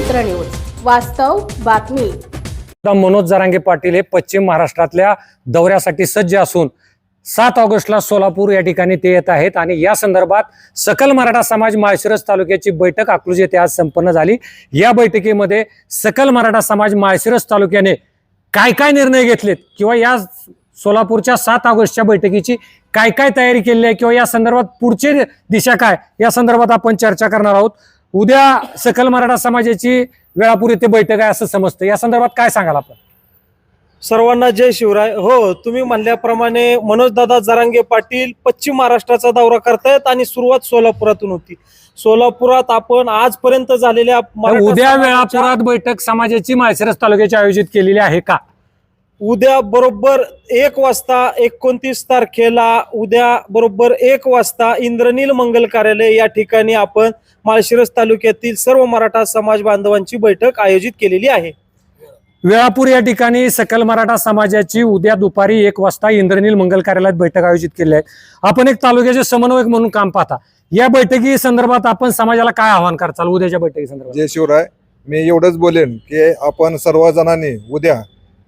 भूमिपुत्र news वास्तव बातमी. मनोज जरांगे पाटील हे पश्चिम महाराष्ट्रातल्या दौऱ्यासाठी सज्ज असून सात ऑगस्टला सोलापूर या ठिकाणी ते येत आहेत आणि या संदर्भात सकल मराठा समाज माळशिरस तालुक्याची बैठक अकलूज येथे आज संपन्न झाली. या बैठकीमध्ये सकल मराठा समाज माळशिरस तालुक्याने काय काय निर्णय घेतलेत किंवा या सोलापूरच्या सात ऑगस्टच्या बैठकीची काय काय तयारी केली आहे किंवा या संदर्भात पुढची दिशा काय या संदर्भात आपण चर्चा करणार आहोत. उद्या सकल मराठा समाजाची वेळापूर येथे बैठक आहे असं समजतं. या संदर्भात काय सांगाल आपण? सर्वांना जय शिवराय. हो तुम्ही म्हणल्याप्रमाणे मनोजदादा जरांगे पाटील पश्चिम महाराष्ट्राचा दौरा करतायत आणि सुरुवात सोलापुरातून होती. सोलापुरात आपण आजपर्यंत झालेल्या उद्या वेळापुरात बैठक समाजाची माळशिरस तालुक्याची आयोजित केलेली आहे का? उद्या बरोबर एक वाजता एकोणतीस तारखेला उद्या बरोबर एक वाजता इंद्रनील मंगल कार्यालय या ठिकाणी आपण माळशिरस तालुक्यातील सर्व मराठा समाज बांधवांची बैठक आयोजित केलेली आहे. वेळापूर या ठिकाणी सकल मराठा समाजाची उद्या दुपारी एक वाजता इंद्रनील मंगल कार्यालयात बैठक आयोजित केली आहे. आपण एक तालुक्याचे समन्वयक म्हणून काम पाहता. या बैठकी संदर्भात आपण समाजाला काय आव्हान करताल? उद्याच्या बैठकी संदर्भात. जय शिवराय मी एवढंच बोलेन की आपण सर्वजणांनी उद्या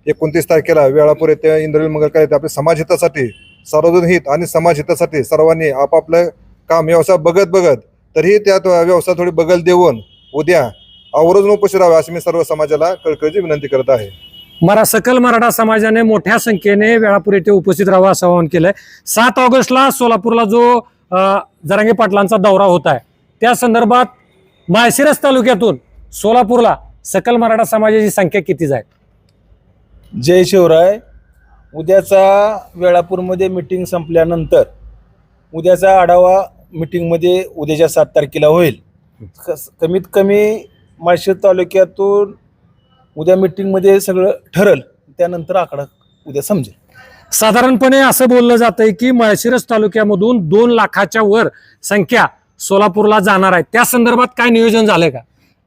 एकोणतीस तारखेला वेळापूर येथे इंद्रनील मंगल येथे आपल्या समाज हितासाठी सार्वजनिक हित आणि समाज हितासाठी सर्वांनी आपापलं काम व्यवसाय बघत बघत तरीही त्यात व्यवसाय थोडी बगल देऊन उद्या आवर्जून उपस्थित राहावे अशी मी सर्व समाजाला कळकळीची विनंती करत आहे. मरा सकल मराठा समाजाने मोठ्या संख्येने वेळापूर येथे उपस्थित राहावं असं आवाहन केलंय. सात ऑगस्टला सोलापूरला जो जरांगे पाटलांचा दौरा होत आहे त्या संदर्भात माळशिरस तालुक्यातून सोलापूरला सकल मराठा समाजाची संख्या किती जाईल? जय शिवराय. उद्याचा वेळापूरमध्ये मीटिंग संपल्यानंतर उद्याचा आढावा मीटिंगमध्ये उद्याच्या सात तारखेला होईल. कस- कमीत कमी माळशेज तालुक्यातून उद्या मीटिंगमध्ये सगळं ठरल त्यानंतर आकडा उद्या समजेल. साधारणपणे असं बोललं जातंय की माळशिरस तालुक्यामधून दोन लाखाच्या वर संख्या सोलापूरला जाणार आहे. त्या संदर्भात काय नियोजन झालंय का?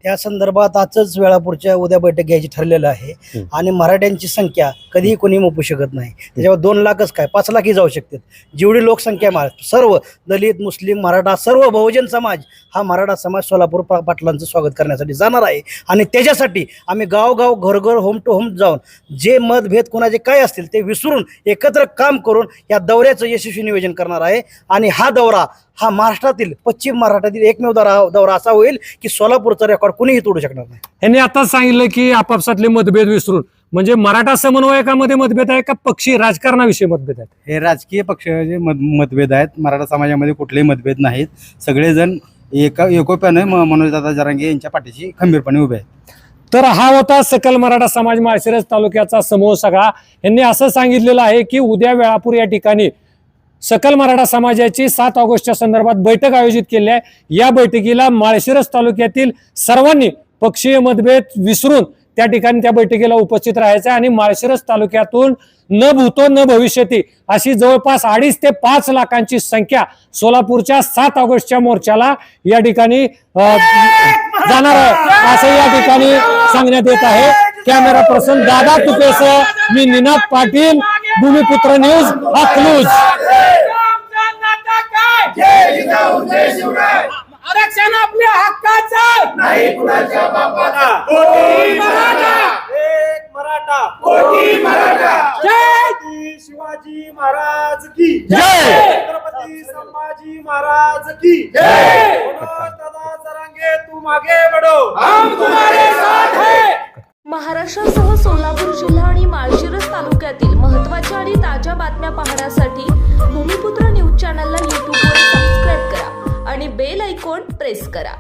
त्या संदर्भात आजच वेळापूरच्या उद्या बैठक घ्यायची ठरलेलं आहे. आणि मराठ्यांची संख्या कधीही कोणी मोपू शकत नाही. त्याच्यावर दोन लाखच काय? पाच लाखही जाऊ शकतात. जेवढी लोकसंख्या महाराष्ट्र सर्व दलित मुस्लिम मराठा सर्व बहुजन समाज हा मराठा समाज सोलापूर पाटलांचं स्वागत करण्यासाठी जाणार आहे. आणि त्याच्यासाठी आम्ही गावगाव घरघर होम टू होम जाऊन जे मतभेद कोणाचे काय असतील ते विसरून एकत्र काम करून या दौऱ्याचं यशस्वी नियोजन करणार आहे. आणि हा दौरा हा महाराष्ट्रातील पश्चिम महाराष्ट्रातील एकमेव दौरा दौरा असा होईल की सोलापूरचा रेकॉर्ड कुणीही तोडू शकणार नाही. यांनी आताच सांगितलं की आपापसातले मतभेद विसरून म्हणजे मराठा समन्वयकामध्ये मतभेद आहे का पक्षी राजकारणाविषयी मतभेद आहेत? हे राजकीय पक्षाचे मत मतभेद आहेत. मराठा समाजामध्ये कुठलेही मतभेद नाहीत. सगळेजण एका एकोप्याने म- मनोजदादा जरांगे यांच्या पाठीशी खंबीरपणे उभे आहेत. तर हा होता सकल मराठा समाज माळशिरस तालुक्याचा समूह सगळा. यांनी असं सांगितलेलं आहे की उद्या वेळापूर या ठिकाणी सकल मराठा समाजाची सात ऑगस्टच्या संदर्भात बैठक आयोजित केली आहे. या बैठकीला माळशिरस तालुक्यातील सर्वांनी पक्षीय मतभेद विसरून त्या ठिकाणी त्या बैठकीला उपस्थित राहायचं आणि माळशिरस तालुक्यातून न भूतो न भविष्यती अशी जवळपास अडीच ते पाच लाखांची संख्या सोलापूरच्या सात ऑगस्टच्या मोर्चाला या ठिकाणी जाणार आहे. असं या ठिकाणी सांगण्यात येत आहे. कॅमेरा पर्सन दादा तुपेसह मी निनाद पाटील. भूमिपुत्र न्यूज अकलूज. आरक्षण आपल्या हक्काचं. नाही कुणाच्या बापाचा. एक मराठा. कोटी मराठा. जय. शिवाजी महाराज की. जय. छत्रपती संभाजी महाराज की. जय. दादा जरांगे तू मागे बडो हम तुम्हारे साथ है. महाराष्ट्रासह महत्त्वाच्या आणि ताज्या बातम्या पाहण्यासाठी भूमिपुत्र न्यूज चॅनलला यूट्यूबवर सबस्क्राईब करा आणि बेल ऐकॉन प्रेस करा.